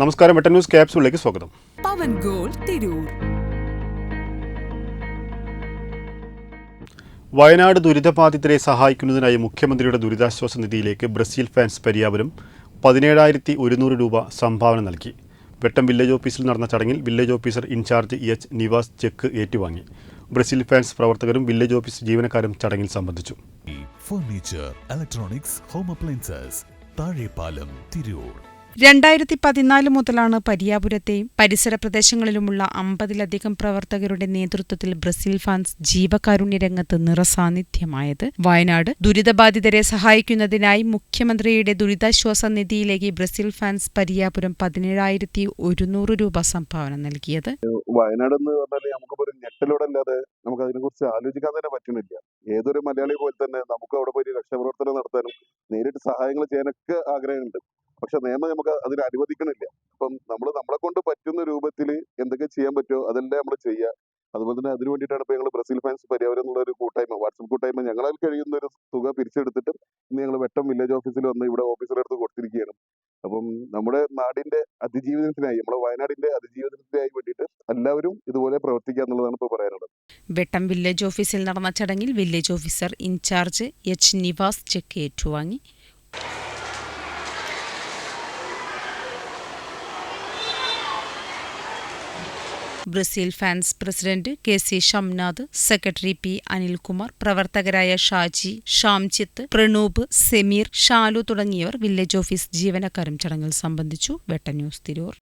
നമസ്കാരം വെട്ടൻ ന്യൂസ് ക്യാപ്സൂളിലേക്ക് സ്വാഗതം. പവൻ ഗോൾ തിരൂർ. വയനാട് ദുരിതബാധിതരെ സഹായിക്കുന്നതിനായി മുഖ്യമന്ത്രിയുടെ ദുരിതാശ്വാസ നിധിയിലേക്ക് ബ്രസീൽ ഫാൻസ് പരിയാപുരം പതിനേഴായിരത്തി ഒരുന്നൂറ് രൂപ സംഭാവന നൽകി. വെട്ടം വില്ലേജ് ഓഫീസിൽ നടന്ന ചടങ്ങിൽ village officer in charge H Nivas cheque ഏറ്റുവാങ്ങി. ബ്രസീൽ ഫാൻസ് പ്രവർത്തകരും വില്ലേജ് ഓഫീസ് ജീവനക്കാരും ചടങ്ങിൽ സംബന്ധിച്ചു. Furniture electronics home appliances Thazhepalam Tirur രണ്ടായിരത്തി പതിനാല് മുതലാണ് പരിയാപുരത്തെയും പരിസര പ്രദേശങ്ങളിലുമുള്ള അമ്പതിലധികം പ്രവർത്തകരുടെ നേതൃത്വത്തിൽ ബ്രസീൽ ഫാൻസ് ജീവകാരുണ്യ രംഗത്ത് നിറസാന്നിധ്യമായത്. വയനാട് ദുരിതബാധിതരെ സഹായിക്കുന്നതിനായി മുഖ്യമന്ത്രിയുടെ ദുരിതാശ്വാസ നിധിയിലേക്ക് ബ്രസീൽ ഫാൻസ് പരിയാപുരം പതിനേഴായിരത്തി ഒരുന്നൂറ് രൂപ സംഭാവന നൽകിയത്. വയനാട് എന്ന് പറഞ്ഞാൽ നമുക്കൊരു ഒരു ഞെട്ടലോടെ അല്ലാതെ നമുക്ക് അതിനെ കുറിച്ച് ആലോചിക്കാൻ തന്നെ പറ്റുന്നില്ല. ഏതൊരു മലയാളി പോലെ തന്നെ നമുക്ക് അവിടെ പോയി രക്ഷാപ്രവർത്തനം നടത്താനും നേരിട്ട് സഹായങ്ങൾ ചെയ്യാനൊക്കെ ആഗ്രഹമുണ്ട്. പക്ഷെ നിയമം നമുക്ക് അതിന് അനുവദിക്കണില്ല. അപ്പം നമ്മൾ നമ്മളെ കൊണ്ട് പറ്റുന്ന രൂപത്തിൽ എന്തൊക്കെ ചെയ്യാൻ പറ്റുമോ അതെല്ലാം നമ്മൾ ചെയ്യുക അതുപോലെ തന്നെ അതിനു വേണ്ടിയിട്ടാണ് ഇപ്പൊ ഞങ്ങൾ ബ്രസീൽ ഫാൻസ് പരിയാവരം എന്നുള്ള ഒരു കൂട്ടായ്മ വാട്സപ്പ് കൂട്ടായ്മ ഞങ്ങളാൽ കഴിയുന്ന ഒരു തുക പിരിച്ചെടുത്തിട്ട് ഇന്ന് ഞങ്ങൾ വെട്ടം വില്ലേജ് ഓഫീസിൽ വന്ന് ഇവിടെ ഓഫീസറെ അടുത്ത് കൊടുത്തിരിക്കുകയാണ്. അപ്പം നമ്മുടെ നാടിന്റെ അതിജീവനത്തിനായി നമ്മുടെ വയനാടിന്റെ അതിജീവനത്തിനായി വേണ്ടിയിട്ട് എല്ലാവരും ഇതുപോലെ പ്രവർത്തിക്കുക എന്നുള്ളതാണ് ഇപ്പോൾ പറയാനുള്ളത്. വെട്ടം വില്ലേജ് ഓഫീസിൽ നടന്ന ചടങ്ങിൽ village officer in charge H Nivas cheque ഏറ്റുവാങ്ങി. Brazil fans president K C Shamnath secretary P Anilkumar പ്രവർത്തകരായ ഷാജി ഷാംചിത്ത് പ്രണൂപ് സെമീർ ഷാലു തുടങ്ങിയവർ വില്ലേജ് ഓഫീസ് ജീവനക്കാരും ചടങ്ങിൽ സംബന്ധിച്ചു. വെട്ട ന്യൂസ് തിരൂർ.